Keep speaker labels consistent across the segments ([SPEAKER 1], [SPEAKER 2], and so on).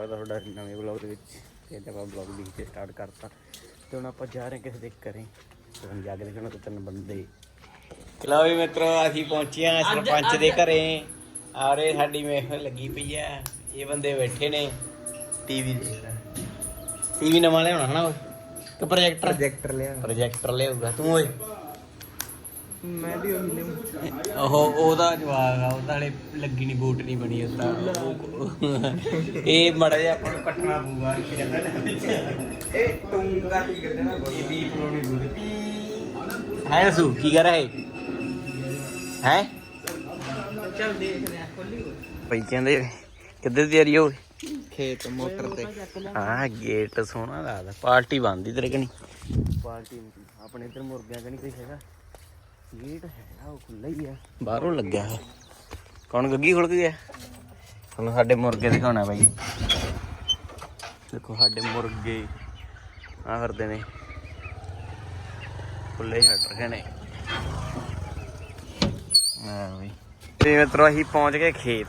[SPEAKER 1] ਸਵਾਗਤ ਹੈ ਤੁਹਾਡਾ ਨਵੇਂ ਵਲੌਗ ਦੇ ਵਿੱਚ। ਤੇ ਅੱਜ ਆਪਾਂ ਵਲੌਗ ਲਿਖ ਕੇ ਸਟਾਰਟ ਕਰਤਾ। ਤੇ ਹੁਣ ਆਪਾਂ ਜਾ ਰਹੇ ਕਿਸੇ ਦੇ ਘਰੇ। ਤੇ ਹੁਣ ਜਾ ਕੇ ਦੇਖਣਾ ਕਿ ਤਿੰਨ ਬੰਦੇ। ਚਲੋ ਵੀ ਮਿੱਤਰੋ ਅਸੀਂ ਪਹੁੰਚੇ ਹਾਂ ਸਰਪੰਚ ਦੇ ਘਰੇ। ਆਰੇ ਸਾਡੀ ਮਹਿਫਲ ਲੱਗੀ ਪਈ ਆ। ਇਹ ਬੰਦੇ ਬੈਠੇ ਨੇ। ਟੀਵੀ ਦੇਖ ਰਹੇ ਟੀਵੀ ਨਵਾਂ ਲਿਆਉਣਾ ਹਨਾ ਓਏ ਕਿ ਪ੍ਰੋਜੈਕਟਰ
[SPEAKER 2] ਪ੍ਰੋਜੈਕਟਰ ਲਿਆ
[SPEAKER 1] ਪ੍ਰੋਜੈਕਟਰ ਲਿਆਊਗਾ। ਤੂੰ ਓਏ।
[SPEAKER 2] ਮੈਂ ਵੀ ਉਹੀ
[SPEAKER 1] ਉਹਦਾ ਜਵਾਬ ਆ ਉਹਦਾ ਹਲੇ ਲੱਗੀ ਨਹੀਂ ਬੂਟ ਨਹੀਂ ਬਣੀ ਉਹਦਾ ਇਹ ਮੜਾ ਜਿਹਾ ਆਪਾਂ ਨੂੰ ਕੱਟਣਾ ਪਊਗਾ ਇਹ ਕਹਿੰਦਾ
[SPEAKER 2] ਇਹ ਤੂੰ ਕਰ ਕੀ ਕਰਦੇ ਨਾ?
[SPEAKER 1] ਇਹ ਵੀ ਪਰੋਣੀ ਬੂਟ। ਹੈ ਸੂ ਕੀ ਕਰ ਹੈ ਹੈ?
[SPEAKER 2] ਚੱਲ ਦੇਖਦੇ ਆ ਖੋਲੀ
[SPEAKER 1] ਭਾਈ ਕਹਿੰਦੇ ਕਿੱਧਰ ਦੀ ਤਿਆਰੀ ਹੋ
[SPEAKER 2] ਖੇਤ ਮੋਟਰ ਤੇ।
[SPEAKER 1] ਹਾਂ ਗੇਟ ਸੋਹਣਾ ਲੱਗਦਾ। ਪਾਰਟੀ ਬੰਦੀ ਤੇਰੇ ਕਣੀ ਪਾਰਟੀ ਆਪਣੇ ਇੱਧਰ ਮੁਰਗਿਆਂ ਕਣੀ ਕੋਈ ਹੈਗਾ। ਗੇਟ ਹੈਗਾ ਉਹ ਖੁੱਲਾ ਹੀ ਆ। ਬਾਹਰੋਂ ਲੱਗਿਆ ਹੈ। ਕੌਣ ਗੱਗੀ ਖੁੱਲ ਗਿਆ ਤੁਹਾਨੂੰ ਸਾਡੇ ਮੁਰਗੇ ਦਿਖਾਉਣਾ ਬਾਈ। ਦੇਖੋ ਸਾਡੇ ਮੁਰਗੇ। ਆ ਫਿਰਦੇ ਨੇ। ਖੁੱਲੇ ਹਟ ਰਹੇ ਨੇ। ਆ ਬਈ। ਤੇ ਮਿੱਤਰੋ ਅਸੀਂ ਪਹੁੰਚ ਗਏ ਖੇਤ।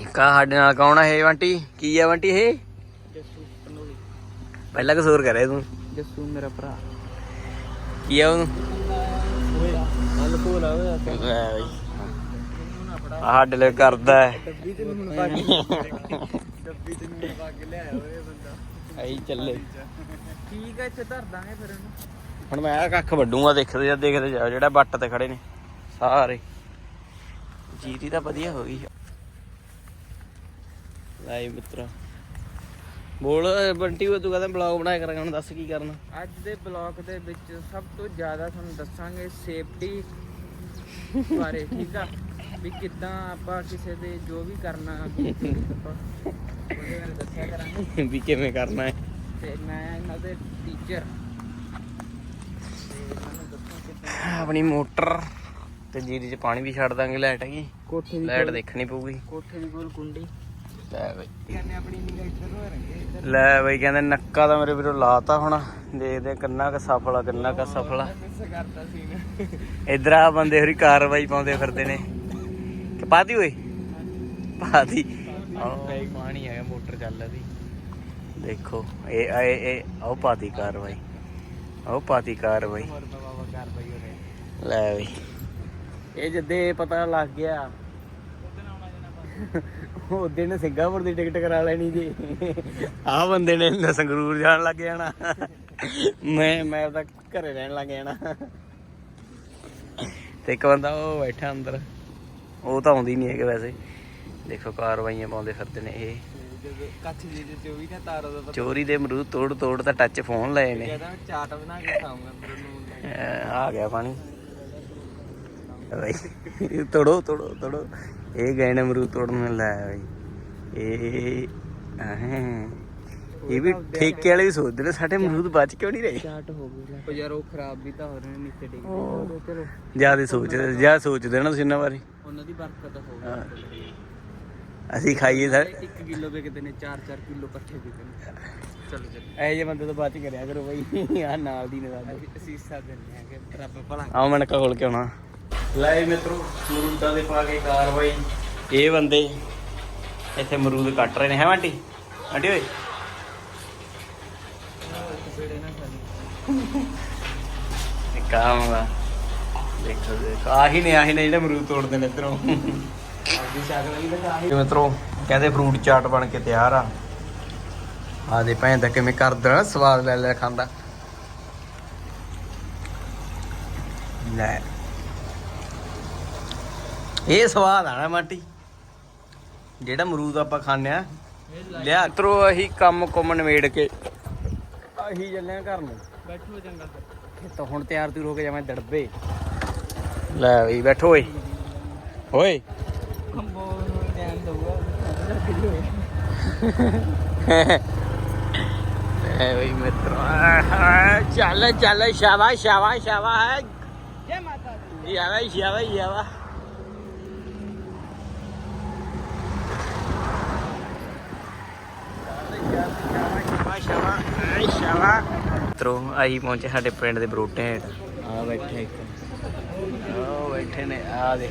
[SPEAKER 1] ਇੱਕ ਆ ਸਾਡੇ ਨਾਲ ਕੌਣ ਹੈ ਬੰਟੀ ਕੀ ਆ ਬੰਟੀ ਇਹ?
[SPEAKER 2] ਜੱਸੂ ਪਨੋਲੀ।
[SPEAKER 1] ਪਹਿਲਾਂ ਕਸੂਰ ਕਰੇ ਤੂੰ।
[SPEAKER 2] ਜੱਸੂ ਮੇਰਾ ਭਰਾ।
[SPEAKER 1] ਕੀ ਆ ਉਹਨੂੰ?
[SPEAKER 2] ਹੋਇਆ ਹਲ ਕੋਲ ਆ ਹੋਇਆ
[SPEAKER 1] ਲੈ ਬਈ। ਆਹ ਸਾਡੇ ਲਈ ਕਰਦਾ ਹੈ।
[SPEAKER 2] ਡੱਬੀ ਤੇ ਹੁਣ ਪਾ ਕੇ। ਡੱਬੀ ਤੇ ਹੁਣ ਪਾ ਕੇ ਲਿਆਇਆ ਹੋਇਆ ਬੰਦਾ।
[SPEAKER 1] ਐਂ ਚੱਲੇ।
[SPEAKER 2] ਠੀਕ ਹੈ ਇੱਥੇ ਧਰ ਦਾਂਗੇ ਫਿਰ ਇਹਨੂੰ।
[SPEAKER 1] ਹੁਣ ਮੈਂ ਕੱਖ ਵੱਡੂਗਾ ਦੇਖਦੇ ਜਾ ਦੇਖਦੇ ਜਾ ਜਿਹੜਾ ਬੱਟ ਤੇ ਖੜੇ ਨੇ। ਸਾਰੇ। ਜੀਰੀ ਤਾਂ ਵਧੀਆ ਹੋ ਗਈ। ਲੈ ਮਿੱਤਰਾ। ਬੋਲ ਬੰਟੀ ਉਹ ਤੂੰ ਕਹਿੰਦਾ ਬਲੌਗ ਬਣਾਇਆ ਕਰਾਂਗਾ ਹੁਣ ਦੱਸ ਕੀ ਕਰਨਾ।
[SPEAKER 2] ਅੱਜ ਦੇ ਬਲੌਗ ਦੇ ਵਿੱਚ ਸਭ ਤੋਂ ਜ਼ਿਆਦਾ ਤੁਹਾਨੂੰ ਦੱਸਾਂਗੇ ਸੇਫਟੀ ਬਾਰੇ ਠੀਕ ਆ? ਵੀ ਕਿੱਦਾਂ ਆਪਾਂ ਕਿਸੇ ਦੇ ਜੋ ਵੀ ਕਰਨਾ ਵੀ ਆਪਾਂ ਉਹਦੇ ਬਾਰੇ ਦੱਸਿਆ ਕਰਾਂਗੇ।
[SPEAKER 1] ਵੀ ਕਿਵੇਂ ਕਰਨਾ ਹੈ।
[SPEAKER 2] ਤੇ ਮੈਂ ਇਹਨਾਂ ਦੇ ਟੀਚਰ
[SPEAKER 1] ਆਪਣੀ ਮੋਟਰ ਤੇ ਜੀਰੀ 'ਚ ਪਾਣੀ ਵੀ ਛੱਡ ਦਾਂਗੇ ਲਾਈਟ ਹੈਗੀ।
[SPEAKER 2] ਕੋਠੇ
[SPEAKER 1] ਲਾਈਟ ਦੇਖਣੀ ਪਊਗੀ।
[SPEAKER 2] ਕੋਠੇ ਦੀ ਕੋਲ ਕੁੰਡੀ
[SPEAKER 1] ਲੈ ਬਈ
[SPEAKER 2] ਕਹਿੰਦੇ
[SPEAKER 1] ਲੈ ਬਈ ਨੱਕਾ ਤਾਂ ਮੇਰੇ ਵੀਰੋ ਲਾਤਾ ਹੁਣ। ਦੇਖਦੇ ਕਿੰਨਾ ਕੁ ਸਫਲ ਕਿੰਨਾ ਕੁ ਸਫਲ ਇਧਰ ਆ ਬੰਦੇ ਹੋਰੀ ਕਾਰਵਾਈ ਪਾਉਂਦੇ ਫਿਰਦੇ ਨੇ। ਕਿ ਪਾਤੀ ਓਏ? ਆਹ। ਪਾਣੀ ਆਇਆ ਮੋਟਰ ਚੱਲ ਰਹੀ। ਦੇਖੋ ਇਹ ਇਹ ਇਹ ਆਹ ਪਾਤੀ ਕਾਰਵਾਈ। ਆਹ ਪਾਤੀ ਕਾਰਵਾਈ। ਲੈ ਬਈ। ਇਹ ਜਦੇ ਪਤਾ ਲੱਗ ਗਿਆ ਉਹ ਦਿਨ ਸਿੰਗਾਪੁਰ ਦੀ ਟਿਕਟ ਕਰਾ ਲੈਣੀ ਜੀ। ਆਹ ਬੰਦੇ ਨੇ ਨਾ ਸੰਗਰੂਰ ਜਾਣ ਲੱਗ ਜਾਣਾ। ਮੈਂ ਮੈਂ ਤਾਂ ਘਰੇ ਰਹਿਣ ਲੱਗ ਜਾਣਾ। ਤੇ ਇੱਕ ਬੰਦਾ ਉਹ ਬੈਠਾ ਅੰਦਰ। ਉਹ ਤਾਂ ਆਉਂਦੀ ਨਹੀਂ ਹੈਗੇ ਵੈਸੇ। ਦੇਖੋ ਕਾਰਵਾਈਆਂ ਪਾਉਂਦੇ ਫਿਰਦੇ ਨੇ ਇਹ।
[SPEAKER 2] ਜਦੋਂ ਕੱਚ ਜੀ ਦੇ ਜੋ ਵੀ ਨਾ ਤਾਰਾ ਦਾ ਪਤਾ
[SPEAKER 1] ਚੋਰੀ ਦੇ ਅਮਰੂਦ ਤੋੜ ਤੋੜ ਤਾਂ ਟੱਚ ਫੋਨ ਲਏ ਨੇ।
[SPEAKER 2] ਕਹਿੰਦਾ ਚਾਟ ਬਣਾ ਕੇ ਅੰਦਰ
[SPEAKER 1] ਆ ਗਿਆ ਪਾਣੀ। ਤੋੜੋ ਤੋੜੋ ਤੋੜੋ। ਇਹ ਗਏ ਨੇ ਅਮਰੂਦ ਤੋੜਨ ਲੈ ਬਈ ਇਹ ਆਹ। ਇਹ ਵੀ ਠੇਕੇ ਵਾਲੇ ਵੀ ਸੋਚਦੇ ਨੇ ਸਾਡੇ ਅਮਰੂਦ ਬਚ ਕਿਉਂ ਨਹੀਂ ਰਹੇ?
[SPEAKER 2] ਚਾਟ ਹੋ ਲੈ। ਉਹ ਯਾਰ ਉਹ ਖਰਾਬ ਵੀ ਤਾਂ ਹੋ ਰਹੇ ਨੇ ਨੀਚੇ ਡਿੱਗ
[SPEAKER 1] ਉਹ।
[SPEAKER 2] ਚਲੋ
[SPEAKER 1] ਜ਼ਿਆਦਾ ਸੋਚਦੇ ਜ਼ਿਆਦਾ ਸੋਚਦੇ ਨਾ ਤੁਸੀਂ ਇਹਨਾਂ ਬਾਰੇ।
[SPEAKER 2] ਉਹਨਾਂ ਦੀ ਬਰਕਤ ਹੋ
[SPEAKER 1] ਹਾਂ।
[SPEAKER 2] ਗਈ
[SPEAKER 1] ਅਸੀਂ ਖਾਈਏ ਸਰ
[SPEAKER 2] 1 ਕਿਲੋ ਵੇਚਦੇ ਨੇ 4-4 ਕਿਲੋ ਇਕੱਠੇ ਵਿਕਦੇ ਨੇ। ਚਲੋ ਚਲੋ।
[SPEAKER 1] ਐ ਜੇ ਬੰਦੇ ਤੋਂ ਬਚ ਕਰਿਆ ਕਰੋ ਬਈ। ਆ ਨਾਲ ਦੀ ਨੇ ਸਾਡੇ
[SPEAKER 2] ਅਸੀਂ ਅਸੀਸਾਂ ਦਿੰਦੇ ਆਂਗੇ ਰੱਬ ਭਲਾ
[SPEAKER 1] ਨੱਕਾ ਖੋਲ ਕੇ ਆਉਣਾ। ਲੈ ਮਿੱਤਰੋ ਮਰੂਦਾਂ ਦੇ ਪਾ ਕੇ ਕਾਰਵਾਈ। ਇਹ ਬੰਦੇ ਇੱਥੇ ਮਰੂਦ ਕੱਟ ਰਹੇ ਨੇ, ਹੈ ਆਂਟੀ? ਆਂਟੀ ਓਏ।
[SPEAKER 2] ਬੇੜੇ
[SPEAKER 1] ਦੇਖੋ ਦੇਖੋ ਆਹੀ ਨੇ ਆਹੀ ਨੇ ਜਿਹੜੇ ਅਮਰੂਦ ਤੋੜਦੇ ਨੇ ਇਧਰੋਂ। ਮਿੱਤਰੋ, ਕਹਿੰਦੇ ਫਰੂਟ ਚਾਟ ਬਣ ਕੇ ਤਿਆਰ ਆ। ਆ ਦੇ ਭੈਣ ਦਾ ਕਿਵੇਂ ਕਰਦਾ ਸਵਾਦ ਲੈ ਲੈ ਖਾਂਦਾ। ਲੈ। ਇਹ ਸਵਾਦ ਆ ਨਾ ਮਾਟੀ। ਜਿਹੜਾ ਅਮਰੂਦ ਆਪਾਂ ਖਾਂਦੇ ਆ ਲਿਆ ਮਿੱਤਰੋ ਅਸੀਂ ਕੰਮ ਕੁੰਮ ਨਵੇੜ ਕੇ। ਅਸੀਂ ਚੱਲੇ ਆ ਘਰ ਨੂੰ।
[SPEAKER 2] ਬੈਠੋ ਜੰਗਲ ਤੇ।
[SPEAKER 1] ਤਾਂ ਹੁਣ ਤਿਆਰ ਤੂਰ ਹੋ ਕੇ ਜਾਵਾਂ ਦੜਬੇ। ਲੈ ਬਈ ਬੈਠੋ ਓਏ। ਓਏ।
[SPEAKER 2] ਕੰਬੋ ਨੂੰ ਧਿਆਨ ਦਊਗਾ। ਕਿਲੋ
[SPEAKER 1] ਐ ਬਈ ਮਿੱਤਰੋ ਚੱਲ ਚੱਲ ਸ਼ਾਬਾਸ਼ ਸ਼ਾਬਾਸ਼ ਸ਼ਾਬਾਸ਼।
[SPEAKER 2] ਜੈ ਮਾਤਾ ਦੀ।
[SPEAKER 1] ਮਿੱਤਰੋ ਆਹੀ ਪਹੁੰਚੇ ਸਾਡੇ ਪਿੰਡ ਦੇ ਬਰੋਟੇ ਹੇਠ। ਆ ਬੈਠੇ ਇੱਕ। ਆ ਬੈਠੇ ਨੇ ਆ ਦੇ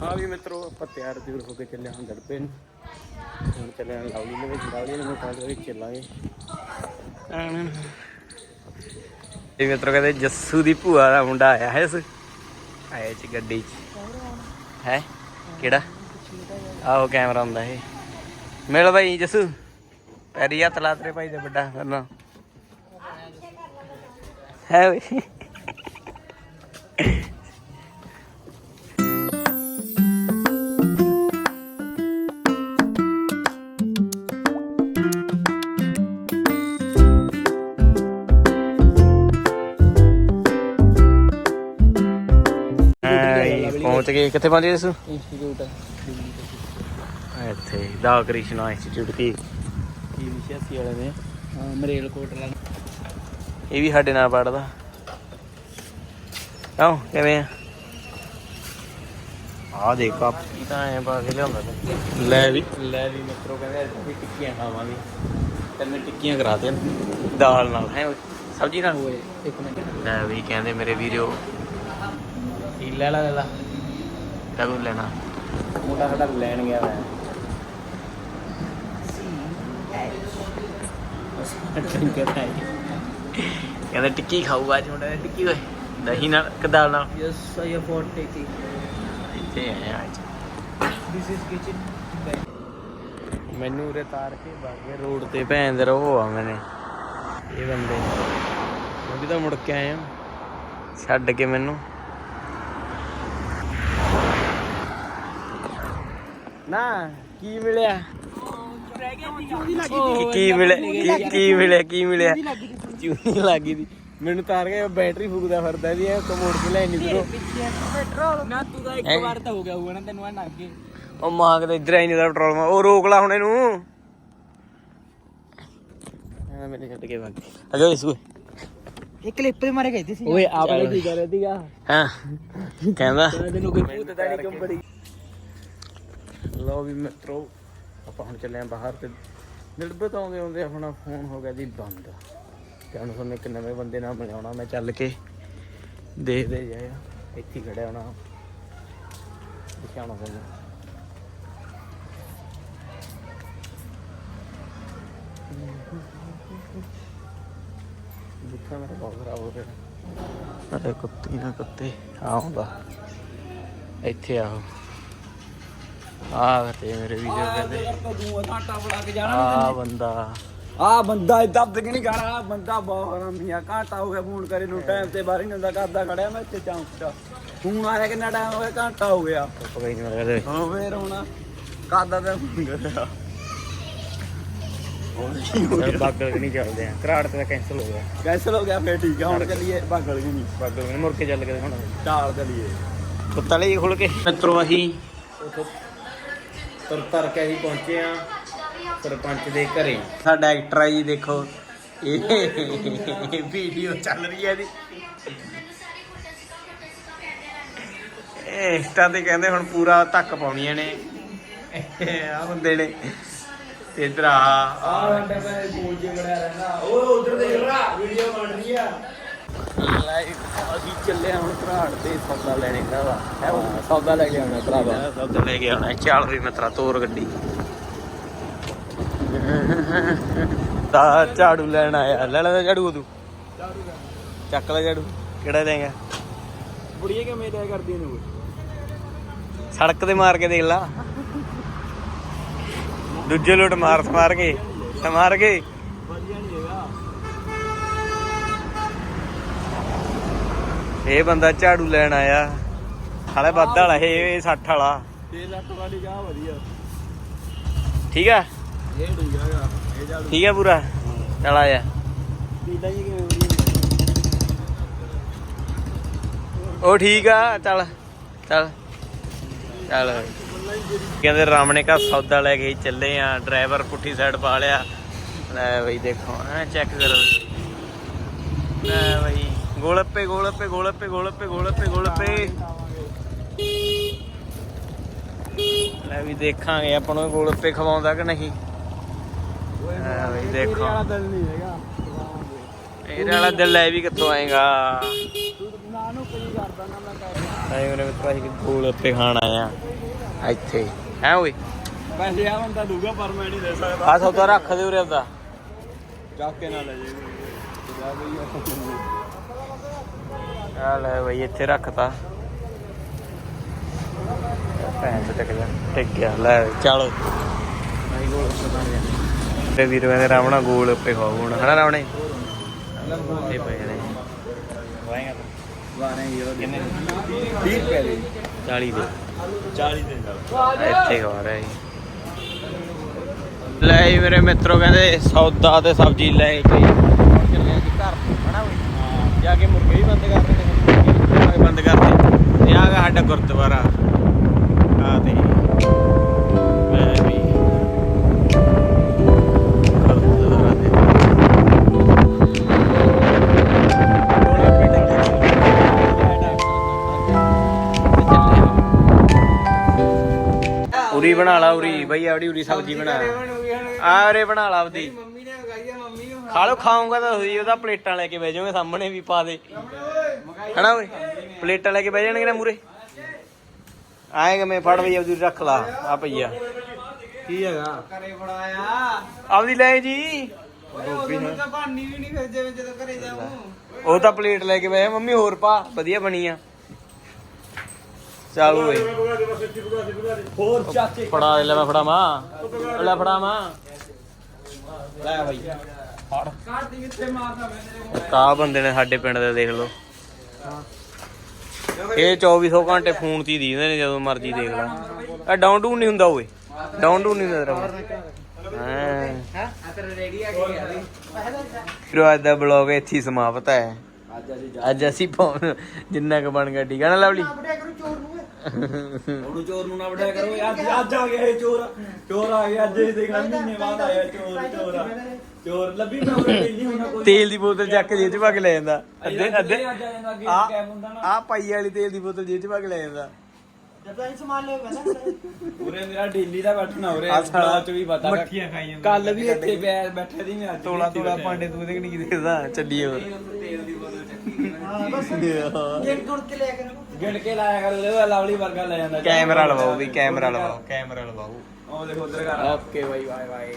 [SPEAKER 1] ਹਾਂ ਵੀ ਮਿੱਤਰੋ ਆਪਾਂ ਤਿਆਰ ਤਿਉਰ ਹੋ ਕੇ ਚੱਲੇ ਹਾਂ ਦੜਪੇ ਨੂੰ ਹੁਣ ਚੱਲੇ ਹਾਂ ਲਾਉਲੀ ਦੇ ਵਿੱਚ ਲਾਉਲੀ ਨੂੰ ਕਾਲ ਦੇ ਵਿੱਚ ਚੱਲਾਂਗੇ। ਇਹ ਮਿੱਤਰੋ ਕਹਿੰਦੇ ਜੱਸੂ ਦੀ ਭੂਆ ਦਾ ਮੁੰਡਾ ਆਇਆ ਹੈ ਇਸ। ਆਇਆ ਚ ਗੱਡੀ ਚ। ਹੈ? ਕਿਹੜਾ? ਆਹੋ ਕੈਮਰਾ ਹੁੰਦਾ ਇਹ। ਮਿਲ ਭਾਈ ਜੱਸੂ। ਪੈਰੀ ਹੱਥ ਲਾ ਤੇਰੇ ਭਾਈ ਦੇ ਵੱਡਾ ਕਰਨਾ ਹੈ ਓਏ ਪਹੁੰਚ ਗਏ। ਕਿੱਥੇ ਪਹੁੰਚ ਗਏ ਜੱਸੂ?
[SPEAKER 3] ਇੰਸਟੀਚਿਊਟ
[SPEAKER 1] ਇੱਥੇ ਦਾ ਕ੍ਰਿਸ਼ਨਾ ਇੰਸਟੀਚਿਊਟ ਕੀ? ਕੀ ਵਿਸ਼ਾ ਸੀ ਵਾਲੇ ਨੇ
[SPEAKER 3] ਮਰੇਲ ਕੋਟਲਾ
[SPEAKER 1] ਇਹ ਵੀ ਸਾਡੇ ਨਾਲ ਪੜਦਾ ਆਹ ਕਿਵੇਂ ਆ? ਆ ਦੇਖ ਕਾਪੀ ਤਾਂ ਐ ਪਾ ਕੇ ਲਿਆਉਂਦਾ ਤੂੰ। ਲੈ ਵੀ। ਲੈ ਵੀ ਮਿੱਤਰੋ ਕਹਿੰਦੇ ਅੱਜ ਵੀ ਟਿੱਕੀਆਂ ਖਾਵਾਂਗੇ। ਤਿੰਨ ਟਿੱਕੀਆਂ ਕਰਾ ਦੇ ਦਾਲ ਨਾਲ। ਹੈ ਸਬਜ਼ੀ ਨਾਲ
[SPEAKER 3] ਹੋਏ ਇੱਕ ਮਿੰਟ।
[SPEAKER 1] ਲੈ ਵੀ ਕਹਿੰਦੇ ਮੇਰੇ ਵੀਰੋ। ਕੀ ਲੈ ਲਾ ਲੈ ਲਾ। ਲੈਣਾ? ਮੁੰਡਾ ਸਾਡਾ ਲੈਣ ਗਿਆ ਕਹਿੰਦਾ ਟਿੱਕੀ ਖਾਊਗਾ ਅੱਜ ਮੁੰਡਾ ਟਿੱਕੀ ਓਏ ਦਹੀਂ ਨਾਲ ਕਿ ਦਾਲ ਨਾਲ?
[SPEAKER 3] ਯਸ ਆਈ ਅਫੋਰਡ ਟੇਕਿੰਗ
[SPEAKER 1] ਇੱਥੇ ਆਏ ਆ ਅੱਜ।
[SPEAKER 3] ਦਿਸ ਇਜ਼ ਕਿਚਨ
[SPEAKER 1] ਮੈਨੂੰ ਉਰੇ ਤਾਰ ਕੇ ਬਾਗੇ ਰੋਡ ਤੇ ਭੈਣ ਦੇ ਰੋ ਆ ਮੈਨੇ। ਇਹ ਬੰਦੇ। ਉਹ ਵੀ ਤਾਂ ਮੁੜ ਕੇ ਆਏ ਆ ਛੱਡ ਕੇ ਮੈਨੂੰ। ਨਾ ਕੀ ਮਿਲਿਆ? ਕੀ- ਕੀ ਮਿਲਿਆ? ਕੀ ਕੀ ਮਿਲਿਆ? ਕੀ ਮਿਲਿਆ? ਚੂਨੀ ਲੱਗੀ ਦੀ ਮੈਨੂੰ ਤਾਰ ਕੇ ਬੈਟਰੀ ਫੂਕਦਾ ਫਿਰਦਾ ਵੀ ਇਹ ਤੋਂ ਮੋੜ ਕੇ ਲੈ ਨਹੀਂ ਵੀਰੋ
[SPEAKER 3] ਪੈਟਰੋਲ ਨਾ ਤੂੰ ਤਾਂ ਇੱਕ? ਵਾਰ ਤਾਂ ਹੋ ਗਿਆ ਹੋਊਗਾ ਨਾ ਤੈਨੂੰ ਆ ਅੱਗੇ
[SPEAKER 1] ਉਹ ਮਾਂ ਕਿਤੇ ਇਧਰ ਆਈ ਨਹੀਂ ਦਾ ਪੈਟਰੋਲ ਮਾ ਉਹ ਰੋਕ ਲਾ ਹੁਣ ਇਹਨੂੰ। ਆ ਮੈਨੇ ਛੱਡ ਕੇ ਵਗ ਅਜੋ ਇਸ
[SPEAKER 3] ਇਹ ਕਲਿੱਪ ਤੇ ਮਾਰੇ ਗਏ ਸੀ।
[SPEAKER 1] ਓਏ
[SPEAKER 3] ਆਪ
[SPEAKER 1] ਚੱਲ।
[SPEAKER 3] ਕੀ ਕਰ ਰਹੀ
[SPEAKER 1] ਹਾਂ। ਕਹਿੰਦਾ।
[SPEAKER 3] ਤੈਨੂੰ ਕੋਈ ਭੂਤ ਤਾਂ ਨਹੀਂ ਕੰਬੜੀ
[SPEAKER 1] ਲਓ ਵੀ ਮਿੱਤਰੋ ਆਪਾਂ ਹੁਣ ਚੱਲੇ ਆ ਬਾਹਰ ਤੇ ਨਿਰਭਤ ਆਉਂਦੇ ਆਉਂਦੇ ਆਪਣਾ ਫੋਨ ਹੋ ਗਿਆ ਜੀ ਬੰਦ। ਤੇ ਹੁਣ ਤੁਹਾਨੂੰ ਇੱਕ ਨਵੇਂ ਬੰਦੇ ਨਾਲ ਮਿਲਾਉਣਾ ਮੈਂ ਚੱਲ ਕੇ। ਦੇਖਦੇ ਜਾਇਆ ਇੱਥੇ ਖੜਿਆ ਹੋਣਾ। ਦਿਖਾਉਣਾ ਪੈਣਾ ਦਿਖਾ ਮੇਰਾ ਬਹੁਤ ਖਰਾਬ ਹੋ ਗਿਆ। ਅਰੇ ਕੁੱਤੀ ਨਾ ਕੁੱਤੇ, ਆਉਂਦਾ। ਇੱਥੇ ਆਓ। ਆ ਤੇ ਮੇਰੇ ਵੀਡੀਓ ਕਹਿੰਦੇ।
[SPEAKER 3] ਤੂੰ ਘਾਟਾ ਬੜਾ ਕੇ
[SPEAKER 1] ਆ ਬੰਦਾ।
[SPEAKER 3] ਆ ਬੰਦਾ ਇਦਾਂ ਤੱਕ ਨਹੀਂ ਕਰਾ ਬੰਦਾ ਬਹੁਤ ਹਰਾਮੀਆ ਘਾਟਾ ਹੋ ਗਿਆ ਫੋਨ ਕਰੇ ਨੂੰ ਟਾਈਮ ਤੇ ਬਾਹਰ ਹੀ ਨੰਦਾ ਕਰਦਾ ਖੜਿਆ ਮੈਂ ਇੱਥੇ ਚੌਂਕ 'ਚ ਫੋਨ ਆਇਆ ਕਿੰਨਾ ਟਾਈਮ ਹੋ ਗਿਆ ਘਾਟਾ ਹੋ ਗਿਆ।
[SPEAKER 1] ਪਕਈ ਨਹੀਂ ਲੱਗਦੇ।
[SPEAKER 3] ਹਾਂ ਫੇਰ ਹੁਣ ਕਾਦਾ ਤੇ ਫੋਨ ਕਰਿਆ।
[SPEAKER 1] ਬਾਗਲ ਨਹੀਂ ਚੱਲਦੇ ਆ। ਘਰਾੜ ਤੇ ਕੈਨਸਲ ਹੋ ਗਿਆ।
[SPEAKER 3] ਕੈਂਸਲ ਹੋ ਗਿਆ ਫੇਰ ਠੀਕ ਆ ਹੁਣ ਚੱਲੀਏ ਬਾਗਲ ਨਹੀਂ।
[SPEAKER 1] ਬਾਗਲ ਨਹੀਂ ਮੁੜ ਕੇ ਚੱਲ ਕੇ ਹੁਣ।
[SPEAKER 3] ਚਾਲ ਚੱਲੀਏ।
[SPEAKER 1] ਕੁੱਤਾ ਲਈ ਖੁੱਲ ਕੇ। ਮਿੱਤਰੋ ਅਸੀਂ ਤੁਰ ਤਰ ਕੇ ਅਸੀਂ ਪਹੁੰਚੇ ਆ ਸਰਪੰਚ ਦੇ ਘਰੇ। ਸਾਡਾ ਐਕਟਰ ਆ ਜੀ ਦੇਖੋ। ਇਹ ਵੀਡੀਓ ਚੱਲ ਰਹੀ ਹੈ ਦੀ ਇਹ ਇੰਸਟਾ ਤੇ ਕਹਿੰਦੇ ਹੁਣ ਪੂਰਾ ਧੱਕ ਪਾਉਣੀਆਂ ਨੇ। ਆ ਬੰਦੇ ਨੇ। ਤੇ ਇਧਰ ਆ
[SPEAKER 3] ਆ ਮੈਂ ਫੋਨ 'ਚ ਬੜਿਆ ਰਹਿੰਦਾ। ਓਏ ਉਧਰ ਦੇਖ ਰਾ ਵੀਡੀਓ ਬਣ
[SPEAKER 1] ਅਸੀਂ ਚੱਲੇ ਹਾਂ ਹੁਣ ਘਰਾੜ ਤੇ ਸੌਦਾ ਲੈਣੇ ਦਾ। ਵਾ
[SPEAKER 3] ਹਾਂ, ਸੌਦਾ ਲੈ ਕੇ ਆਉਣਾ ਭਰਾਵਾ
[SPEAKER 1] ਮੈਂ ਸੌਦਾ ਲੈ ਕੇ ਆਉਣਾ ਚੱਲ ਵੀ ਮਿੱਤਰਾ ਤੋਰ ਗੱਡੀ। ਤਾਂ ਝਾੜੂ ਲੈਣ ਆਇਆ। ਲੈ ਲੈ ਝਾੜੂ ਤੂੰ ਚੱਕ ਲੈ ਝਾੜੂ। ਕਿਹੜਾ ਲੈਂਗਾ
[SPEAKER 3] ਬੁੜੀਏ ਕਿਵੇਂ ਤੈ ਕਰਦੀ ਨੇ
[SPEAKER 1] ਸੜਕ ਤੇ ਮਾਰ ਕੇ ਦੇਖ ਲਾ। ਦੂਜੇ ਲੋਟ ਮਾਰ ਮਾਰ ਕੇ ਮਾਰ ਕੇ
[SPEAKER 3] ਵਧੀਆ ਨਹੀਂ ਹੈਗਾ
[SPEAKER 1] ਇਹ ਬੰਦਾ ਝਾੜੂ ਲੈਣ ਆਇਆ। ਹਾਲੇ ਵੱਧ ਵਾਲਾ ਇਹ ਇਹ 60 ਵਾਲਾ।
[SPEAKER 3] 6 ਲੱਖ ਵਾਲੀ ਗਾ ਵਧੀਆ।
[SPEAKER 1] ਠੀਕ ਆ?
[SPEAKER 3] ਇਹ ਠੀਕ ਇਹ
[SPEAKER 1] ਆ ਪੂਰਾ? ਚੱਲ ਆਇਆ।
[SPEAKER 3] ਜੀ ਕਿਵੇਂ
[SPEAKER 1] ਉਹ ਠੀਕ ਆ ਚੱਲ ਚੱਲ ਚੱਲ। ਕਹਿੰਦੇ ਰਾਮਣੇ ਕਾ ਸੌਦਾ ਲੈ ਕੇ ਚੱਲੇ ਆ ਡਰਾਈਵਰ ਪੁੱਠੀ ਸਾਈਡ ਪਾ ਲਿਆ। ਲੈ ਬਈ ਦੇਖੋ ਐ ਚੈੱਕ ਕਰੋ। ਲੈ ਬਈ। ਗੋਲਪੇ ਗੋਲਪੇ ਗੋਲਪੇ ਗੋਲਪੇ ਗੋਲਪੇ ਗੋਲਪੇ। ਲੈ ਵੀ ਦੇਖਾਂਗੇ ਆਪਾਂ ਨੂੰ ਗੋਲਪੇ ਖਵਾਉਂਦਾ ਕਿ ਨਹੀਂ। ਬਈ ਦੇਖੋ।
[SPEAKER 3] ਵਾਲਾ ਦਿਲ ਨਹੀਂ ਹੈਗਾ
[SPEAKER 1] ਇਹਦੇ ਵਾਲਾ ਦਿਲ ਲੈ ਵੀ ਕਿੱਥੋਂ ਆਏਗਾ।
[SPEAKER 3] ਨਾ ਨੂੰ ਕੋਈ ਕਰਦਾ ਨਾ ਮੈਂ ਕਰਦਾ
[SPEAKER 1] ਆਏ ਉਹਨੇ ਮਿੱਤਰਾ ਅਸੀਂ ਗੋਲਪੇ ਖਾਣ ਆਏ ਆ। ਇੱਥੇ। ਹੈ ਓਏ?
[SPEAKER 3] ਪੈਸੇ ਆ ਬੰਦਾ ਦੂਗਾ ਪਰ ਮੈਂ ਨਹੀਂ ਦੇ ਸਕਦਾ।
[SPEAKER 1] ਆ ਸੌਦਾ ਰੱਖ ਦੇ ਉਰੇ ਆਪਦਾ।
[SPEAKER 3] ਚੱਕ ਕੇ ਨਾ ਲੈ ਜੇ ਜਾ ਬਈ
[SPEAKER 1] ਆ ਲੈ ਬਈ ਇੱਥੇ ਰੱਖਤਾ। ਭੈਣ ਤੇ ਟਿਕ ਗਿਆ। ਟਿਕ ਗਿਆ ਲੈ ਚਲੋ। ਤੇ ਵੀਰ ਕਹਿੰਦੇ ਰਾਵਣਾ ਗੋਲ ਉੱਪੇ ਖਾਓ ਹੁਣ ਹਨਾ ਰਾਵਣੇ? ਇਹ ਪਏ ਨੇ। ਵਾਏਗਾ
[SPEAKER 3] ਵਾਰੇ ਯਾਰ ਕਿੰਨੇ? 30 ਰੁਪਏ ਦੇ।
[SPEAKER 1] 40 ਦੇ।
[SPEAKER 3] 40 ਦੇ
[SPEAKER 1] ਇੱਥੇ ਖਾ ਰਿਹਾ ਜੀ। ਲੈ ਜੀ ਮੇਰੇ ਮਿੱਤਰੋ ਕਹਿੰਦੇ ਸੌਦਾ ਤੇ ਸਬਜ਼ੀ ਲੈ ਕੇ। ਚੱਲੇ ਜੀ ਘਰ ਹਨਾ ਜਾ ਕੇ ਮੁਰਗੇ ਵੀ ਬੰਦ ਕਰ ਰਹੇ ਨੇ। ਵੀ ਬੰਦ ਕਰਤੇ। ਤੇ ਆ ਗਿਆ ਸਾਡਾ ਗੁਰਦੁਆਰਾ। ਆ ਤੇ ਲੈ ਵੀ ਉਰੀ ਬਣਾ ਲਾ ਉਰੀ। ਬਈ ਆੜੀ ਉਰੀ ਸਬਜ਼ੀ ਬਣਾ। ਆ ਬਣਾ ਲਾ ਆਪਦੀ।
[SPEAKER 2] ਮੰਮੀ ਨੇ ਮੰਗਾਈ ਆ ਮੰਮੀ ਨੂੰ
[SPEAKER 1] ਖਾ ਲੋ ਖਾਊਂਗਾ ਤਾਂ ਤੁਸੀਂ। ਉਹਦਾ ਪਲੇਟਾਂ ਲੈ ਕੇ ਬਹਿ ਜਾਓਗੇ ਸਾਹਮਣੇ ਵੀ ਪਾ ਦੇ। ਹਨਾ ਓਏ ਪਲੇਟਾਂ ਲੈ ਕੇ ਬਹਿ ਜਾਣਗੇ ਨਾ ਮੂਰੇ? ਆਏਗਾ ਮੈਂ ਫੜ ਬਈ ਆਪਦੀ ਰੱਖ ਲਾ ਆ ਪਈਆ ਕੀ ਹੈਗਾ?
[SPEAKER 2] ਘਰੇ ਫੜਾਇਆ।
[SPEAKER 1] ਆਪਦੀ ਲੈ ਜੀ।
[SPEAKER 2] ਗੋਪੀ ਨੂੰ ਤਾਂ ਭਾਨੀ ਵੀ ਨਹੀਂ ਫਿਰ ਜਿਵੇਂ ਜਦੋਂ ਘਰੇ ਜਾਊਂ।
[SPEAKER 1] ਉਹ ਤਾਂ ਪਲੇਟ ਲੈ ਕੇ ਬਹਿ ਮੰਮੀ ਹੋਰ ਪਾ ਵਧੀਆ ਬਣੀ ਆ। ਚੱਲ ਓਏ
[SPEAKER 3] ਹੋਰ ਚਾਚੇ।
[SPEAKER 1] ਫੜਾ ਲੈ ਮੈਂ ਫੜਾ ਮਾਂ ਲੈ ਫੜਾ ਮਾਂ ਲੈ ਬਈ।
[SPEAKER 2] ਕਾਟੀ ਕਿੱਥੇ ਮਾਰਦਾ ਮੈਂ ਤੇਰੇ
[SPEAKER 1] ਕਾ ਬੰਦੇ ਨੇ ਸਾਡੇ ਪਿੰਡ ਦੇ ਦੇਖ ਲਓ। ਇਹ 2400 ਘੰਟੇ ਫੋਨ ਤੇ ਹੀ ਦੀਦੇ ਨੇ ਜਦੋਂ ਮਰਜ਼ੀ ਦੇਖ ਲੈ। ਇਹ ਡਾਊਨ ਡੂਨ ਨਹੀਂ ਹੁੰਦਾ ਓਏ। ਡਾਊਨ ਡੂਨ ਨਹੀਂ ਹੁੰਦਾ ਤੇਰਾ ਹਾਂ। ਫਿਰ ਅੱਜ ਦਾ ਬਲੌਗ ਇੱਥੇ ਹੀ ਸਮਾਪਤ ਹੈ।
[SPEAKER 3] ਅੱਜ ਅਸੀਂ
[SPEAKER 1] ਅੱਜ ਜਿੰਨਾ ਕੁ ਬਣ ਗਿਆ ਠੀਕ ਹੈ ਨਾ ਲਵਲੀ?
[SPEAKER 3] ਉਹਨੂੰ ਚੋਰ ਨੂੰ ਨਾ ਵੜਿਆ ਕਰੋ। ਅੱਜ ਅੱਜ ਆ ਗਿਆ ਇਹ ਚੋਰ। ਚੋਰ ਆ ਗਿਆ, ਅੱਜ ਇਹ ਦੇਖ ਮਹੀਨੇ ਬਾਅਦ ਆਇਆ ਚੋਰ ਚੋਰ ਆ। ਚੋਰ ਲੱਭੀ ਮੈਂ ਉਰੇ ਡੇਲੀ ਹੋਣਾ ਕੋਈ
[SPEAKER 1] ਤੇਲ ਦੀ ਬੋਤਲ ਚੱਕ ਕੇ ਜੇਬ 'ਚ ਪਾ ਕੇ ਲੈ ਜਾਂਦਾ। ਅੱਧੇ ਅੱਧੇ
[SPEAKER 3] ਅੱਜ ਆ ਜਾਂਦਾ ਅੱਗੇ
[SPEAKER 1] ਆ
[SPEAKER 3] ਕੈਮ ਹੁੰਦਾ ਨਾ।
[SPEAKER 1] ਆ ਪਾਈ ਵਾਲੀ ਤੇਲ ਦੀ ਬੋਤਲ ਜੇਬ 'ਚ ਪਾ ਕੇ ਲੈ ਜਾਂਦਾ।
[SPEAKER 3] ਉਰੇ ਮੇਰਾ ਡੇਲੀ ਦਾ ਬੈਠਣਾ ਉਰੇ
[SPEAKER 1] ਸਾਲਾ
[SPEAKER 3] ਚ ਵੀ ਪਤਾ
[SPEAKER 1] ਮੱਖੀਆਂ ਖਾਈ ਜਾਂਦਾ।
[SPEAKER 3] ਕੱਲ ਵੀ ਇੱਥੇ ਪਿਆ ਬੈਠੇ ਦੀ ਮੈਂ ਅੱਜ
[SPEAKER 1] ਤੋਲਾ ਤੋਲਾ। ਭਾਂਡੇ ਤੂੰ ਇਹਦੇ ਨਹੀਂ ਦੇਖਦਾ? ਚੱਲੀਏ ਹੋਰ।
[SPEAKER 2] ਤੇਲ ਦੀ ਬੋਤਲ ਚੱਕੀ
[SPEAKER 3] ਗਿਣ ਕੇ ਲਾਇਆ ਕਰ ਉਹਦੇ ਲਵਲੀ ਵਰਗਾ ਲੈ ਜਾਂਦਾ।
[SPEAKER 1] ਕੈਮਰਾ ਲਵਾਓ ਵੀ ਕੈਮਰਾ ਲਵਾਓ ਕੈਮਰਾ ਲਵਾਓ।
[SPEAKER 3] ਉਹ ਦੇਖੋ ਉਧਰ ਕਰ।
[SPEAKER 1] ਓਕੇ ਬਾਈ ਬਾਏ ਬਾਏ।